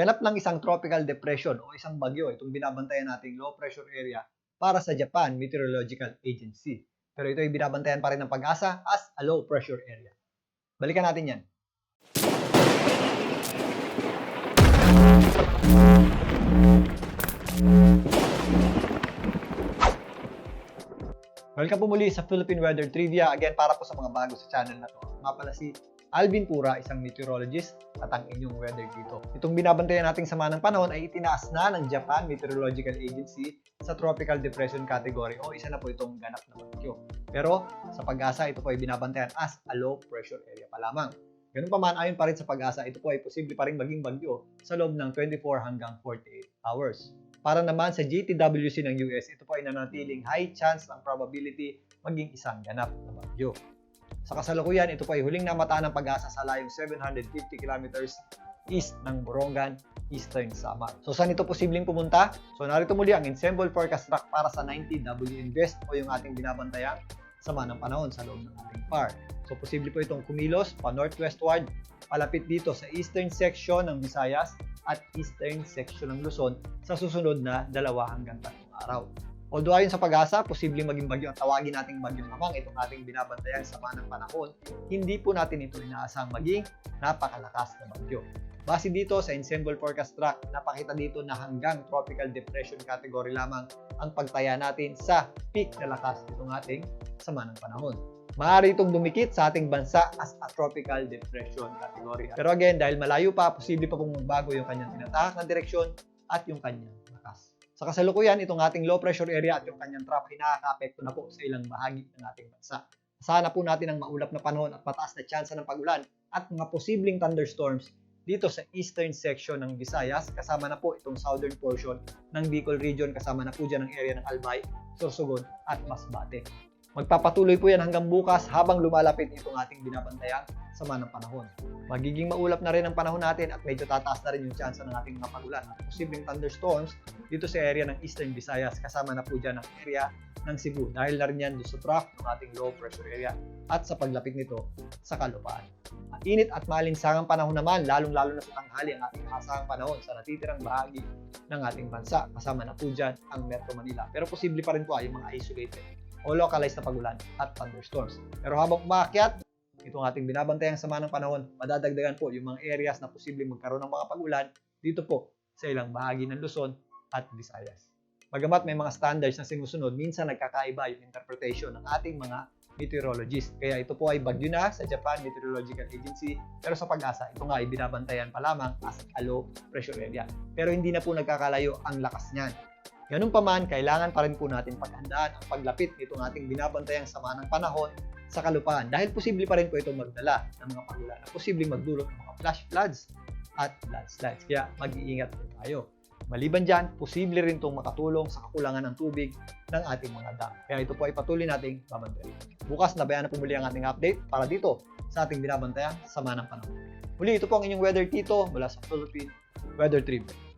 Ganap ng isang tropical depression o isang bagyo itong binabantayan nating low pressure area para sa Japan Meteorological Agency. Pero ito ay binabantayan pa rin ng pag-asa as a low pressure area. Balikan natin yan. Welcome po muli sa Philippine Weather Trivia. Again, para po sa mga bago sa channel na to. Nga pala si Alvin Pura, isang meteorologist at ang inyong weather dito. Itong binabantayan nating sama ng panahon ay itinaas na ng Japan Meteorological Agency sa Tropical Depression category o isa na po itong ganap na bagyo. Pero sa pag-asa, ito po ay binabantayan as a low pressure area pa lamang. Ganun pa man, ayon pa rin sa pag-asa, ito po ay posible pa rin maging bagyo sa loob ng 24 hanggang 48 hours. Para naman sa GTWC ng US, ito po ay nanatiling high chance ng probability maging isang ganap na bagyo. Sa kasalukuyan, ito po ay huling namataan ng pag-asa sa layong 750 kilometers east ng Borongan, Eastern Samar. So saan ito posibleng pumunta? So narito muli ang ensemble forecast track para sa 90 WN West o yung ating binabantayang sama ng panahon sa loob ng ating par. So posible po itong kumilos pa northwestward, palapit dito sa eastern section ng Visayas at eastern section ng Luzon sa susunod na dalawa hanggang tatlong araw. Although ayon sa pag-asa, posibleng maging bagyo ang tawagin nating bagyo lamang itong ating binabantayan sama ng panahon, hindi po natin ito inaasang maging napakalakas na bagyo. Base dito sa ensemble forecast track, napakita dito na hanggang tropical depression category lamang ang pagtaya natin sa peak na lakas nitong ating sama ng panahon. Maaari itong dumikit sa ating bansa as a tropical depression category. Pero again, dahil malayo pa, posible pa pong magbago yung kanyang tinatahak na direksyon at yung kanyang. Sa kasalukuyan, itong ating low pressure area at yung kanyang trough ay nakaka-apekto na po sa ilang bahagi ng ating bansa. Sana po natin ang maulap na panahon at mataas na tsansa ng pagulan at mga posibleng thunderstorms dito sa eastern section ng Visayas, kasama na po itong southern portion ng Bicol region, kasama na po dyan ang area ng Albay, Sorsogon at Masbate. Magpapatuloy po yan hanggang bukas habang lumalapit itong ating binabantayang sama ng panahon. Magiging maulap na rin ang panahon natin at medyo tataas na rin yung chance ng ating mga pagulan at posibleng thunderstorms dito sa area ng Eastern Visayas kasama na po dyan ang area ng Cebu dahil na rin yan sa trough ng ating low pressure area at sa paglapit nito sa kalupaan. At init at malinsangang panahon naman, lalong-lalo na sa tanghali ang ating asahang panahon sa natitirang bahagi ng ating bansa kasama na po dyan ang Metro Manila. Pero posible pa rin po ay yung mga isolated o localized na pagulan at thunderstorms. Pero habang umaakyat, itong ating binabantayang sama ng panahon, madadagdagan po yung mga areas na posibleng magkaroon ng mga pagulan dito po sa ilang bahagi ng Luzon at Visayas. Bagamat may mga standards na sinusunod, minsan nagkakaiba yung interpretation ng ating mga meteorologist. Kaya ito po ay bagyo na sa Japan Meteorological Agency, pero sa pag-asa, ito nga ay binabantayan pa lamang as a low pressure area. Pero hindi na po nagkakalayo ang lakas niyan. Ganun pa man, kailangan pa rin po natin paghandaan ang paglapit nitong ating binabantayang sama ng panahon sa kalupaan dahil posible pa rin po itong magdala ng mga pagulan at posible magdulot ng mga flash floods at landslides. Kaya mag-iingat po tayo. Maliban dyan, posible rin itong makatulong sa kakulangan ng tubig ng ating mga dam. Kaya ito po ay patuloy nating babantayan. Bukas, nabayan na po muli ang ating update para dito sa ating binabantayan sama ng panahon. Muli, ito po ang inyong weather tito mula sa Philippine Weather Trip.